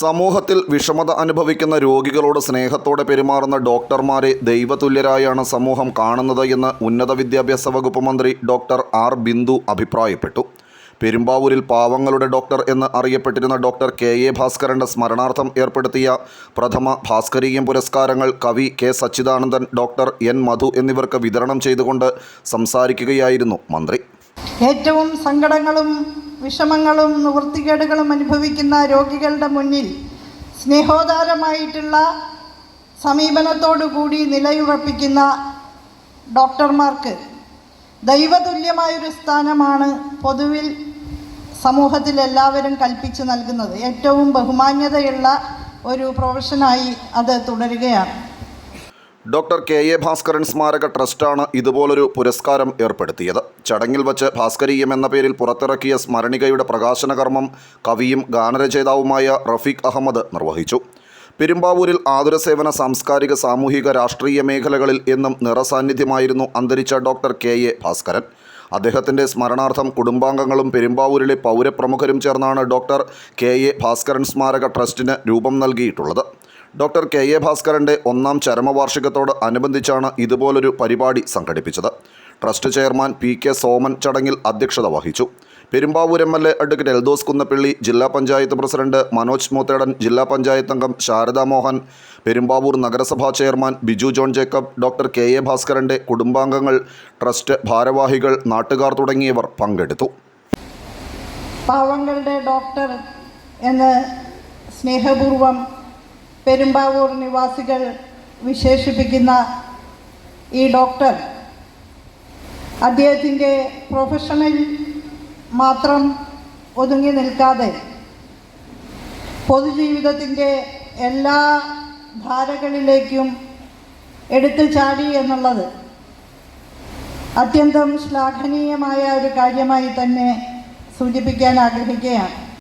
സമൂഹത്തിൽ വിഷമത അനുഭവിക്കുന്ന രോഗികളോട് സ്നേഹത്തോടെ പെരുമാറുന്ന ഡോക്ടർമാരെ ദൈവതുല്യരായാണ് സമൂഹം കാണുന്നത് എന്ന് ഉന്നത വിദ്യാഭ്യാസ വകുപ്പ് മന്ത്രി ഡോക്ടർ ആർ ബിന്ദു അഭിപ്രായപ്പെട്ടു. പെരുമ്പാവൂരിൽ പാവങ്ങളുടെ ഡോക്ടർ എന്ന് അറിയപ്പെട്ടിരുന്ന ഡോക്ടർ കെ എ ഭാസ്കരന്റെ സ്മരണാർത്ഥം ഏർപ്പെടുത്തിയ പ്രഥമ ഭാസ്കരീയം പുരസ്കാരങ്ങൾ കവി K Sachidanandan doctor N Madhu എന്നിവർക്ക് വിതരണം ചെയ്തുകൊണ്ട് സംസാരിക്കുകയായിരുന്നു മന്ത്രി. ഏറ്റവും സങ്കടങ്ങളും വിഷമങ്ങളും നിവൃത്തികേടുകളും അനുഭവിക്കുന്ന രോഗികളുടെ മുന്നിൽ സ്നേഹോദാരമായിട്ടുള്ള സമീപനത്തോടുകൂടി നിലയുറപ്പിക്കുന്ന ഡോക്ടർമാർക്ക് ദൈവതുല്യമായൊരു സ്ഥാനമാണ് പൊതുവിൽ സമൂഹത്തിൽ എല്ലാവരും കൽപ്പിച്ചു നൽകുന്നത്. ഏറ്റവും ബഹുമാന്യതയുള്ള ഒരു പ്രൊഫഷനായി അത് തുടരുകയാണ്. ഡോക്ടർ കെ എ ഭാസ്കരൻ സ്മാരക ട്രസ്റ്റാണ് ഇതുപോലൊരു പുരസ്കാരം ഏർപ്പെടുത്തിയത്. ചടങ്ങിൽ വച്ച് ഭാസ്കരീയം എന്ന പേരിൽ പുറത്തിറക്കിയ സ്മരണികയുടെ പ്രകാശനകർമ്മം കവിയും ഗാനരചയിതാവുമായ റഫീഖ് അഹമ്മദ് നിർവഹിച്ചു. പെരുമ്പാവൂരിൽ ആതുരസേവന സാംസ്കാരിക സാമൂഹിക രാഷ്ട്രീയ മേഖലകളിൽ എന്നും നിറസാന്നിധ്യമായിരുന്നു അന്തരിച്ച ഡോക്ടർ കെ എ ഭാസ്കരൻ. അദ്ദേഹത്തിന്റെ സ്മരണാർത്ഥം കുടുംബാംഗങ്ങളും പെരുമ്പാവൂരിലെ പൗരപ്രമുഖരും ചേർന്നാണ് ഡോക്ടർ കെ എ ഭാസ്കരൻ സ്മാരക ട്രസ്റ്റിന് രൂപം നൽകിയിട്ടുള്ളത്. ഡോക്ടർ കെ എ ഭാസ്കരന്റെ ഒന്നാം ചരമവാർഷികത്തോട് അനുബന്ധിച്ചാണ് ഇതുപോലൊരു പരിപാടി സംഘടിപ്പിച്ചത്. Trust chairman P K Soman ചടങ്ങിൽ അധ്യക്ഷത വഹിച്ചു. Perumbavoor M L A advocate Eldhose Kunnappilly ജില്ലാ പഞ്ചായത്ത് പ്രസിഡന്റ് മനോജ് മൂത്തേടൻ ജില്ലാ പഞ്ചായത്ത് അംഗം ശാരദാ മോഹൻ പെരുമ്പാവൂർ നഗരസഭാ chairman Biju John Jacob doctor K A ഭാസ്കരന്റെ കുടുംബാംഗങ്ങൾ ട്രസ്റ്റ് ഭാരവാഹികൾ നാട്ടുകാർ തുടങ്ങിയവർ പങ്കെടുത്തു. പാവങ്ങളുടെ ഡോക്ടർ എന്ന് സ്നേഹപൂർവം പെരുമ്പാവൂർ നിവാസികൾ വിശേഷിപ്പിക്കുന്ന ഈ ഡോക്ടർ അദ്ദേഹത്തിന്റെ പ്രൊഫഷണൽ മാത്രം ഒതുങ്ങി നിൽക്കാതെ പൊതുജീവിതത്തിന്റെ എല്ലാ ധാരകളിലേക്കും എടുത്തു ചാടി എന്നുള്ളത് അത്യന്തം ശ്ലാഘനീയമായ ഒരു കാര്യമായി തന്നെ സൂചിപ്പിക്കാൻ ആഗ്രഹിക്കുകയാണ്.